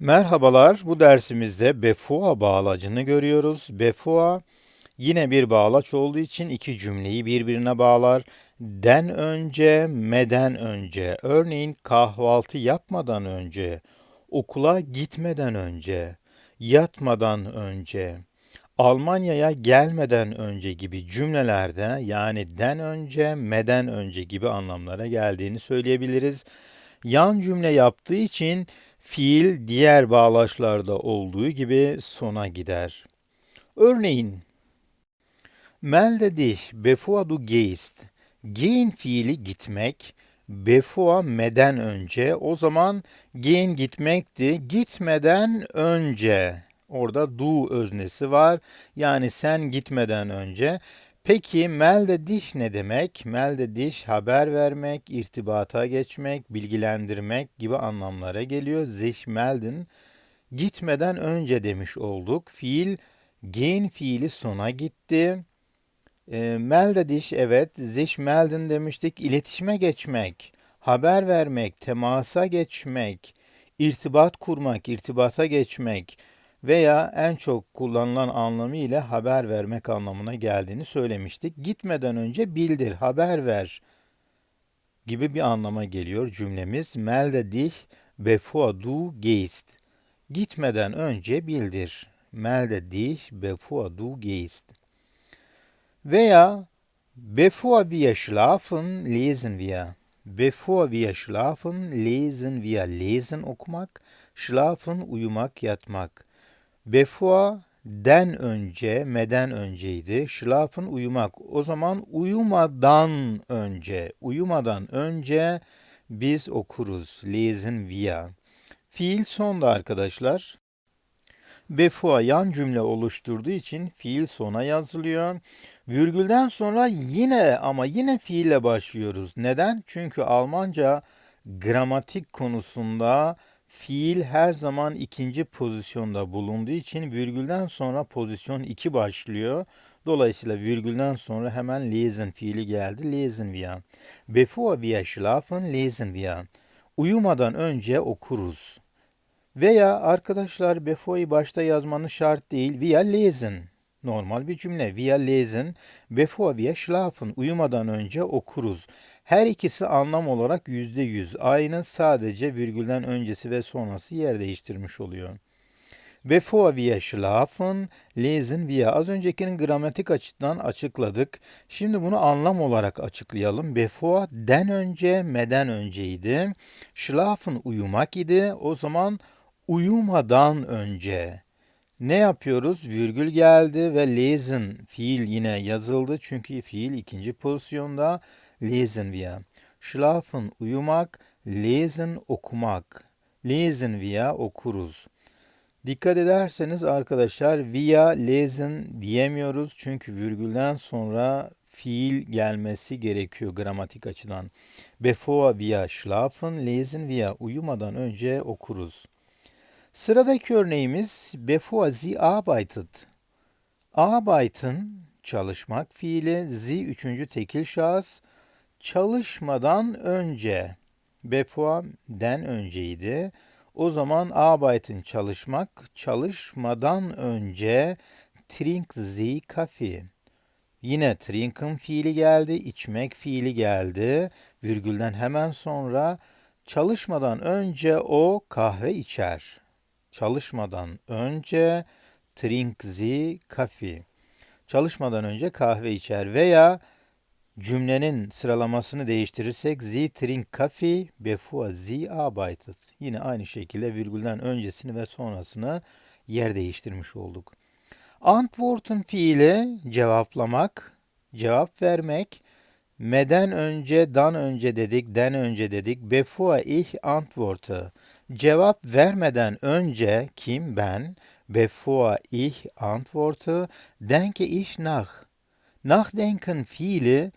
Merhabalar, bu dersimizde before bağlacını görüyoruz. Before yine bir bağlaç olduğu için iki cümleyi birbirine bağlar. Den önce, meden önce. Örneğin kahvaltı yapmadan önce, okula gitmeden önce, yatmadan önce, Almanya'ya gelmeden önce gibi cümlelerde yani den önce, meden önce gibi anlamlara geldiğini söyleyebiliriz. Yan cümle yaptığı için fiil diğer bağlaçlarda olduğu gibi sona gider. Örneğin melde dich bevor du gehst. Gehen fiili gitmek, bevor meden önce. O zaman gehen gitmekti. Gitmeden önce. Orada du öznesi var. Yani sen gitmeden önce. Peki melde diş ne demek? Melde diş haber vermek, irtibata geçmek, bilgilendirmek gibi anlamlara geliyor. Sich melden gitmeden önce demiş olduk. Fiil gehen fiili sona gitti. E, melde diş evet, sich melden demiştik. İletişime geçmek, haber vermek, temasa geçmek, irtibat kurmak, irtibata geçmek veya en çok kullanılan anlamı ile haber vermek anlamına geldiğini söylemiştik. Gitmeden önce bildir, haber ver gibi bir anlama geliyor cümlemiz. Melde dich bevor du gehst. Gitmeden önce bildir. Melde dich bevor du gehst. Veya bevor wir schlafen lesen wir. Bevor wir schlafen lesen wir. Lesen okumak, schlafen uyumak, yatmak. Bevor den önce, meden önceydi. Schlafen uyumak. O zaman uyumadan önce, uyumadan önce biz okuruz. Lesen wir. Fiil sonda arkadaşlar. Bevor yan cümle oluşturduğu için fiil sona yazılıyor. Virgülden sonra yine ama yine fiille başlıyoruz. Neden? Çünkü Almanca gramatik konusunda Fiil her zaman ikinci pozisyonda bulunduğu için virgülden sonra pozisyon 2 başlıyor. Dolayısıyla virgülden sonra hemen lesen fiili geldi. Lesen wir. Bevor wir schlafen lesen wir. Uyumadan önce okuruz. Veya arkadaşlar before'yi başta yazmanız şart değil. Wir lesen. Normal bir cümle. Wir lesen. Bevor wir schlafen. Uyumadan önce okuruz. Her ikisi anlam olarak yüzde yüz aynı sadece virgülden öncesi ve sonrası yer değiştirmiş oluyor. Bevor wir schlafen, lesen wir. Az öncekinin gramatik açıdan açıkladık. Şimdi bunu anlam olarak açıklayalım. Bevor den önce, meden önceydi. Schlafen uyumak idi. O zaman uyumadan önce. Ne yapıyoruz? Virgül geldi ve lesen fiil yine yazıldı. Çünkü fiil ikinci pozisyonda lesen wir. Schlafen uyumak, lesen okumak. Lesen wir okuruz. Dikkat ederseniz arkadaşlar via lesen diyemiyoruz çünkü virgülden sonra fiil gelmesi gerekiyor gramatik açıdan. Bevor wir schlafen, lesen wir uyumadan önce okuruz. Sıradaki örneğimiz bevor sie arbeitet. Arbeiten çalışmak fiili, sie üçüncü tekil şahıs, çalışmadan önce, befor'den önceydi. O zaman arbeiten çalışmak, çalışmadan önce trink sie Kaffee. Yine trinken fiili geldi, içmek fiili geldi. Virgülden hemen sonra çalışmadan önce o kahve içer. Çalışmadan önce trink sie Kaffee. Çalışmadan önce kahve içer veya Cümlenin sıralamasını değiştirirsek Sie trinkt Kaffee bevor sie arbeitet. Yine aynı şekilde virgülden öncesini ve sonrasını yer değiştirmiş olduk. Antworten fiili cevaplamak, cevap vermek. Meden önce, dan önce dedik, den önce dedik. Bevor ich antworte. Cevap vermeden önce kim ben? Bevor ich antworte, denke ich nach. Nachdenken fiili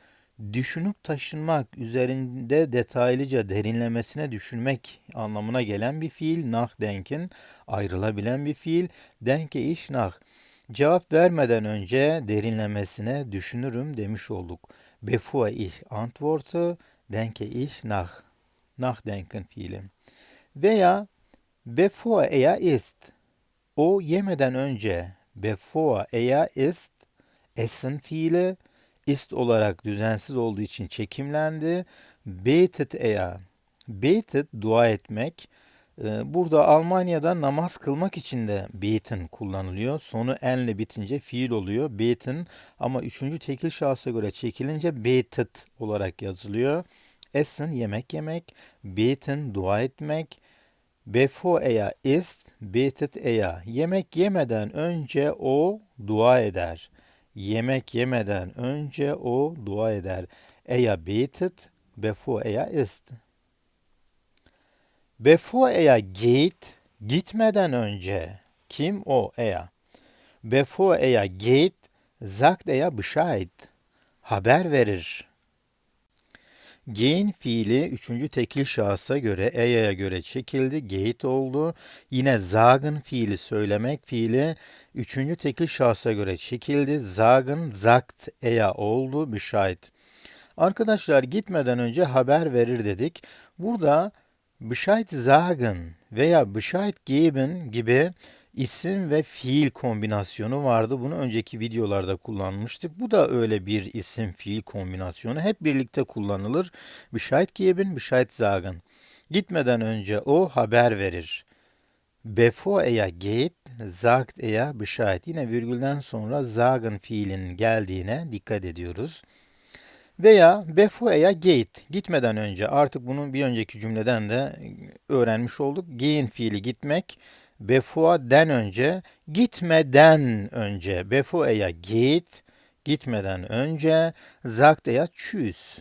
düşünüp taşınmak, üzerinde detaylıca derinlemesine düşünmek anlamına gelen bir fiil. Nachdenken ayrılabilen bir fiil. Denke iş nach. Cevap vermeden önce derinlemesine düşünürüm demiş olduk. Bevor ich antworte, denke ich nach. Nachdenken fiili. Veya Bevor er isst. O yemeden önce. Bevor er isst. Essen fiili ist olarak düzensiz olduğu için çekimlendi. Betet er. Betet dua etmek. Ee, Burada Almanya'da namaz kılmak için de beten kullanılıyor. Sonu enle bitince fiil oluyor. Beten ama üçüncü tekil şahsa göre çekilince betet olarak yazılıyor. Essen yemek yemek, beten dua etmek. Bevor er isst, betet er. Yemek yemeden önce o dua eder. Yemek yemeden önce o dua eder. Er betet, bevor er isst. Bevor er geht, gitmeden önce. Kim o? Er. Bevor er geht, sagt er Bescheid. Haber verir. Gehen fiili üçüncü tekil şahsa göre, e'ye göre çekildi. Gate oldu. Yine sagen fiili söylemek fiili üçüncü tekil şahsa göre çekildi. Sagen, sagt, e'ya oldu. Bescheid. Arkadaşlar gitmeden önce haber verir dedik. Burada Bescheid sagen veya Bescheid geben gibi isim ve fiil kombinasyonu vardı. Bunu önceki videolarda kullanmıştık. Bu da öyle bir isim fiil kombinasyonu. Hep birlikte kullanılır. Bescheid geben, Bescheid sagen. Gitmeden önce o haber verir. Bevor er geht, sagt er Bescheid. Yine virgülden sonra sagen fiilinin geldiğine dikkat ediyoruz. Veya bevor er geht, gitmeden önce artık bunu bir önceki cümleden de öğrenmiş olduk. Gehen fiili gitmek, bevor'den önce, gitmeden önce, er geht, gitmeden önce, er tschüss.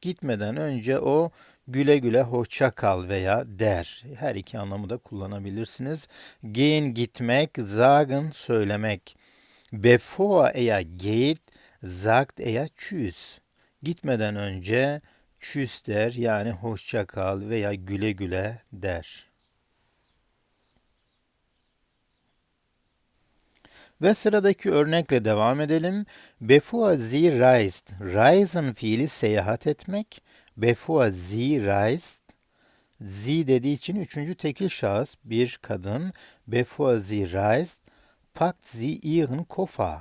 Gitmeden önce o güle güle hoşça kal veya der. Her iki anlamı da kullanabilirsiniz. Gehen gitmek, sagen söylemek. Bevor er geht, sagt er tschüss. Gitmeden önce tschüss der yani hoşça kal veya güle güle der. Ve sıradaki örnekle devam edelim. Bevor sie reist. Reisen fiili seyahat etmek. Bevor sie reist. Sie dediği için üçüncü tekil şahıs bir kadın. Bevor sie reist. Packt sie ihren Koffer.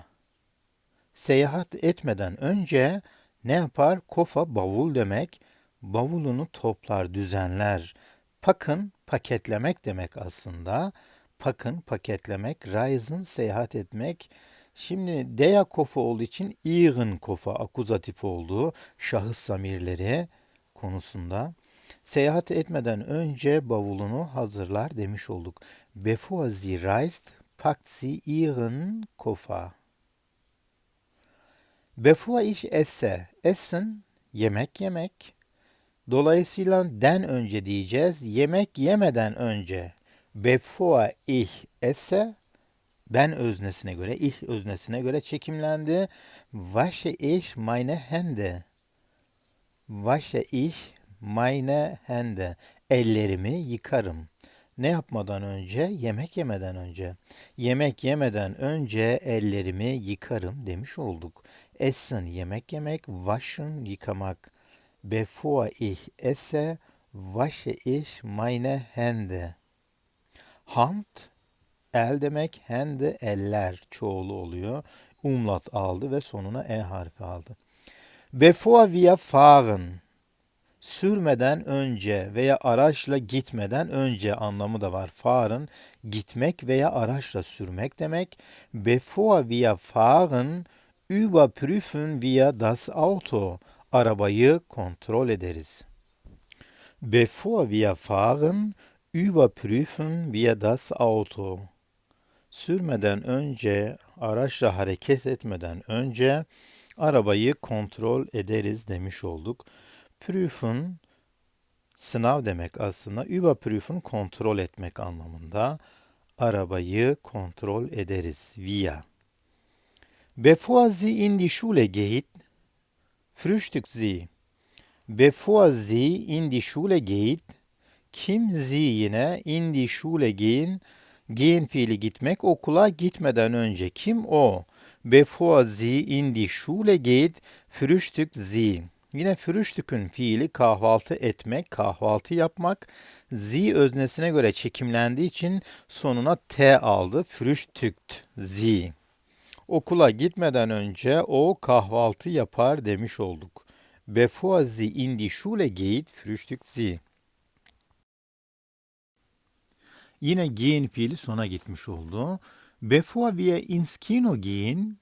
Seyahat etmeden önce ne yapar? Kofa bavul demek. Bavulunu toplar, düzenler. Pakın paketlemek demek aslında. Pakın paketlemek, reisen seyahat etmek. Şimdi dea kofa olduğu için ihren kofa akuzatif olduğu şahıs zamirleri konusunda seyahat etmeden önce bavulunu hazırlar demiş olduk. Bevor sie reist, packt sie ihren Koffer. Bevor ich esse, essen, yemek yemek. Dolayısıyla den önce diyeceğiz, yemek yemeden önce. Bevor ich esse, ben öznesine göre, ich öznesine göre çekimlendi. Wasche ich meine Hände. Wasche ich meine Hände. Ellerimi yıkarım. Ne yapmadan önce? Yemek yemeden önce. Yemek yemeden önce ellerimi yıkarım demiş olduk. Essen yemek yemek, waschen yıkamak. Bevor ich esse, wasche ich meine Hände. Hand el demek, hände eller çoğulu oluyor. Umlat aldı ve sonuna e harfi aldı. Bevor wir fahren sürmeden önce veya araçla gitmeden önce anlamı da var. Fahren gitmek veya araçla sürmek demek. Bevor wir fahren überprüfen wir das Auto. Arabayı kontrol ederiz. Bevor wir fahren überprüfen wir das Auto. Sürmeden önce, araçla hareket etmeden önce arabayı kontrol ederiz demiş olduk. Prüfen sınav demek aslında. Überprüfen kontrol etmek anlamında. Arabayı kontrol ederiz. Wir. Bevor sie in die Schule geht, frühstückt sie. Bevor sie in die Schule geht, kim sie yine in die Schule gehen, gehen fiili gitmek, okula gitmeden önce. Kim o? Bevor sie in die Schule geht, frühstückt sie. Yine frühstükün fiili kahvaltı etmek, kahvaltı yapmak. Sie öznesine göre çekimlendiği için sonuna T aldı. Frühstückt sie. Okula gitmeden önce o kahvaltı yapar demiş olduk. Bevor sie in die Schule geht, frühstückt. Yine gehen fiili sona gitmiş oldu. Bevor wir ins Kino gehen,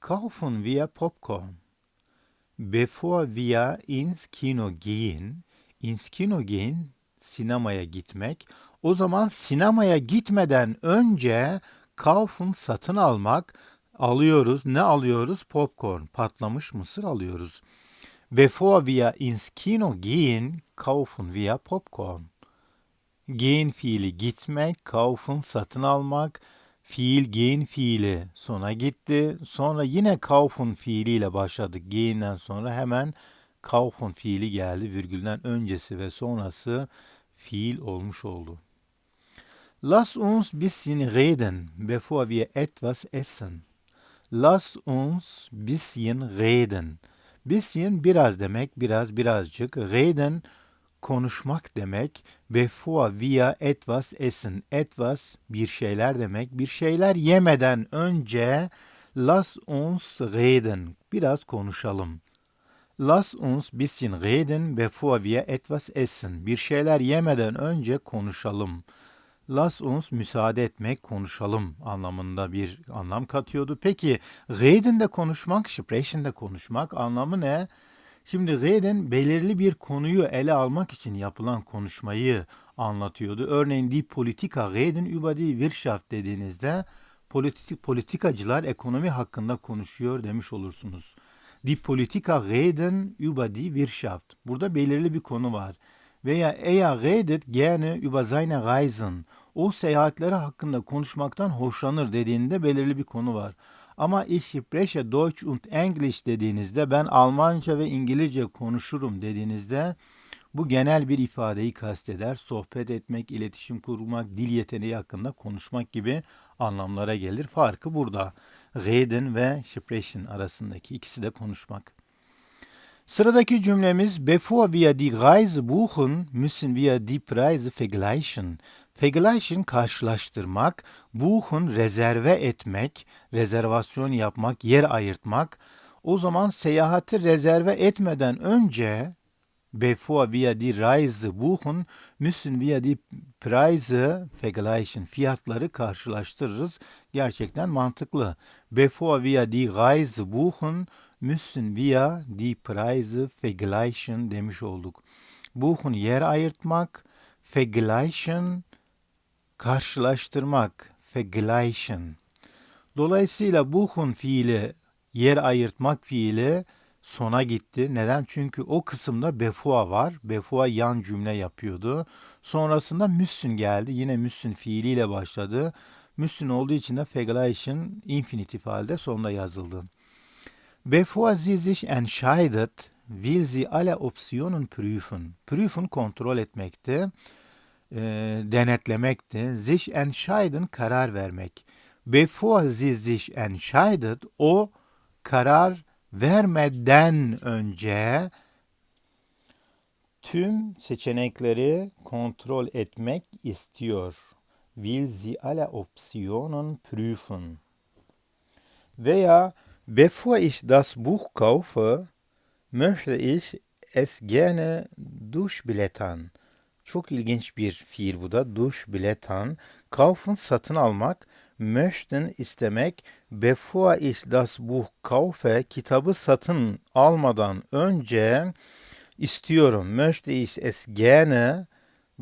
kaufen wir Popcorn. Bevor wir ins Kino gehen, ins Kino gehen, sinemaya gitmek. O zaman sinemaya gitmeden önce kaufen satın almak alıyoruz. Ne alıyoruz? Popcorn, patlamış mısır alıyoruz. Bevor wir ins Kino gehen, kaufen wir Popcorn. Gehen fiili gitmek, kaufen satın almak, fiil gehen fiili sona gitti. Sonra yine kaufen fiiliyle başladık. Gehen'den sonra hemen kaufen fiili geldi. Virgülden öncesi ve sonrası fiil olmuş oldu. Lass uns bisschen reden, bevor wir etwas essen. Lass uns bisschen reden. Bisschen biraz demek, biraz birazcık. Reden konuşmak demek. Bevor wir etwas essen. Etwas bir şeyler demek. Bir şeyler yemeden önce lass uns reden. Biraz konuşalım. Lass uns bisschen reden, bevor wir etwas essen. Bir şeyler yemeden önce konuşalım. Lass uns müsaade etmek, konuşalım anlamında bir anlam katıyordu. Peki reden de konuşmak, sprechen de konuşmak anlamı ne? Şimdi reden belirli bir konuyu ele almak için yapılan konuşmayı anlatıyordu. Örneğin die Politika reden über die Wirtschaft dediğinizde politik, politikacılar ekonomi hakkında konuşuyor demiş olursunuz. Die Politika reden über die Wirtschaft. Burada belirli bir konu var. Veya er redet gerne über seine Reisen. O seyahatleri hakkında konuşmaktan hoşlanır dediğinde belirli bir konu var. Ama ich spreche Deutsch und English dediğinizde ben Almanca ve İngilizce konuşurum dediğinizde bu genel bir ifadeyi kasteder. Sohbet etmek, iletişim kurmak, dil yeteneği hakkında konuşmak gibi anlamlara gelir. Farkı burada. Reden ve sprechen arasındaki ikisi de konuşmak. Sıradaki cümlemiz Bevor wir die Reise buchen, müssen wir die Preise vergleichen. Vergleichen karşılaştırmak, buchen rezerve etmek, rezervasyon yapmak, yer ayırtmak. O zaman seyahati rezerve etmeden önce bevor wir die Reise buchen, müssen wir die Preise vergleichen. Fiyatları karşılaştırırız. Gerçekten mantıklı. Bevor wir die Reise buchen, müssen wir die Preise vergleichen demiş olduk. Buchen yer ayırtmak, vergleichen karşılaştırmak, vergleichen. Dolayısıyla buchen fiili yer ayırtmak fiili sona gitti. Neden? Çünkü o kısımda befua var. Befua yan cümle yapıyordu. Sonrasında müssün geldi. Yine müssün fiiliyle başladı. Müssün olduğu için de vergleichen infinitif halde sonunda yazıldı. Bevor sie sich entscheidet, will sie alle Optionen prüfen. Prüfen kontrol etmekti, denetlemekti. Sich entscheiden karar vermek. Bevor sie sich entscheidet, o karar vermeden önce tüm seçenekleri kontrol etmek istiyor. Will sie alle Optionen prüfen. Veya Bevor ich das Buch kaufe, möchte ich es gerne durchblättern. Çok ilginç bir fiil bu da. Durchblättern. Kaufen satın almak. Möchten istemek. Bevor ich das Buch kaufe, kitabı satın almadan önce istiyorum. Möchte ich es gerne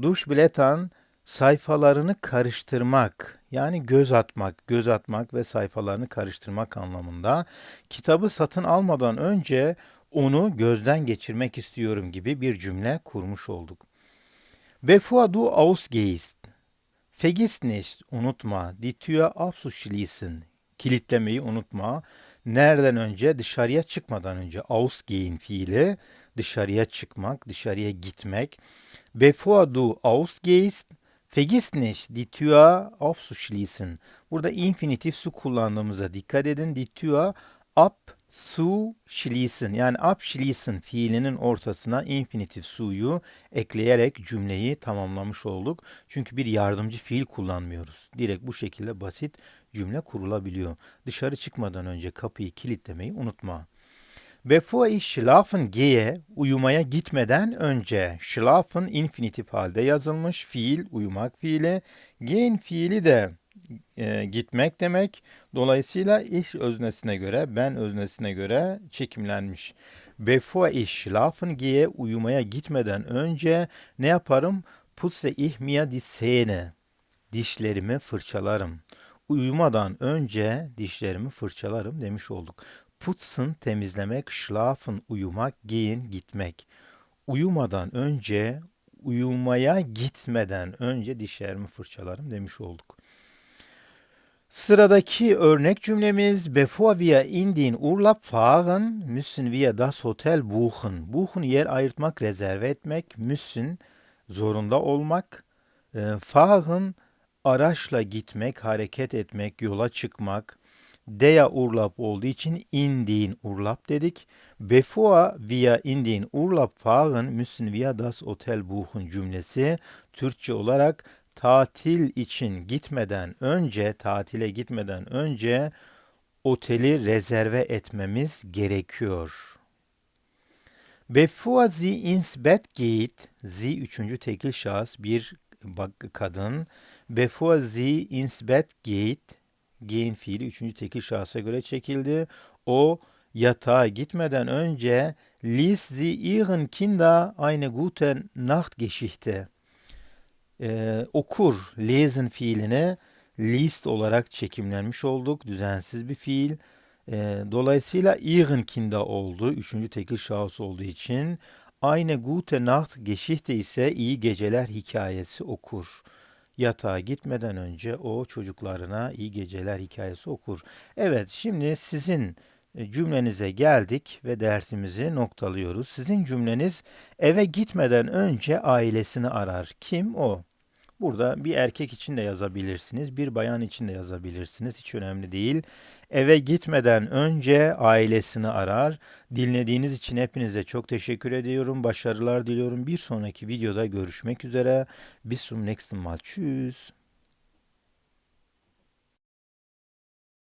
durchblättern sayfalarını karıştırmak yani göz atmak, göz atmak ve sayfalarını karıştırmak anlamında kitabı satın almadan önce onu gözden geçirmek istiyorum gibi bir cümle kurmuş olduk. Bevor du ausgehst, vergiss nicht, unutma, die Tür aufzuschließen, kilitlemeyi unutma. Nereden önce? Dışarıya çıkmadan önce. Ausgehen fiili, dışarıya çıkmak, dışarıya gitmek. Bevor du ausgehst, Vergiss nicht, die Tür aufzuschließen. Burada infinitif su kullandığımıza dikkat edin. Die Tür ab su schließen yani abschließen fiilinin ortasına infinitif su'yu ekleyerek cümleyi tamamlamış olduk. Çünkü bir yardımcı fiil kullanmıyoruz. Direkt bu şekilde basit cümle kurulabiliyor. Dışarı çıkmadan önce kapıyı kilitlemeyi unutma. Bevor ich schlafen gehe, uyumaya gitmeden önce. Schlafen infinitif halde yazılmış. Fiil, uyumak fiili. Gehen fiili de e, gitmek demek. Dolayısıyla ich öznesine göre, ben öznesine göre çekimlenmiş. Bevor ich schlafen gehe, uyumaya gitmeden önce ne yaparım? Putze ich mir die Zähne. Dişlerimi fırçalarım. Uyumadan önce dişlerimi fırçalarım demiş olduk. Putzen temizlemek, schlafen uyumak, gehen gitmek. Uyumadan önce, uyumaya gitmeden önce dişlerimi fırçalarım demiş olduk. Sıradaki örnek cümlemiz Bevor wir in den Urlaub fahren, müssen wir das Hotel buchen. Buchen yer ayırtmak, rezerve etmek, müssen zorunda olmak, e, fahren araçla gitmek, hareket etmek, yola çıkmak. Der Urlaub olduğu için in den Urlaub dedik. Bevor wir in den Urlaub fahren, müssen wir das Hotel buchen cümlesi Türkçe olarak tatil için gitmeden önce, tatile gitmeden önce oteli rezerve etmemiz gerekiyor. Bevor sie ins Bett geht, sie üçüncü tekil şahıs bir kadın. Bevor sie ins Bett geht, gehen fiili üçüncü tekil şahsa göre çekildi. O yatağa gitmeden önce lies sie ihren Kinder eine gute Nachtgeschichte e, okur, lesen fiiline list olarak çekimlenmiş olduk. Düzensiz bir fiil. E, dolayısıyla ihren Kinder oldu. Üçüncü tekil şahıs olduğu için. Eine gute Nacht Geschichte ise iyi geceler hikayesi okur. Yatağa gitmeden önce o çocuklarına iyi geceler hikayesi okur. Evet, şimdi sizin cümlenize geldik ve dersimizi noktalıyoruz. Sizin cümleniz eve gitmeden önce ailesini arar. Kim o? Burada bir erkek için de yazabilirsiniz, bir bayan için de yazabilirsiniz. Hiç önemli değil. Eve gitmeden önce ailesini arar. Dinlediğiniz için hepinize çok teşekkür ediyorum. Başarılar diliyorum. Bir sonraki videoda görüşmek üzere. Bis zum nächsten. Tschüss.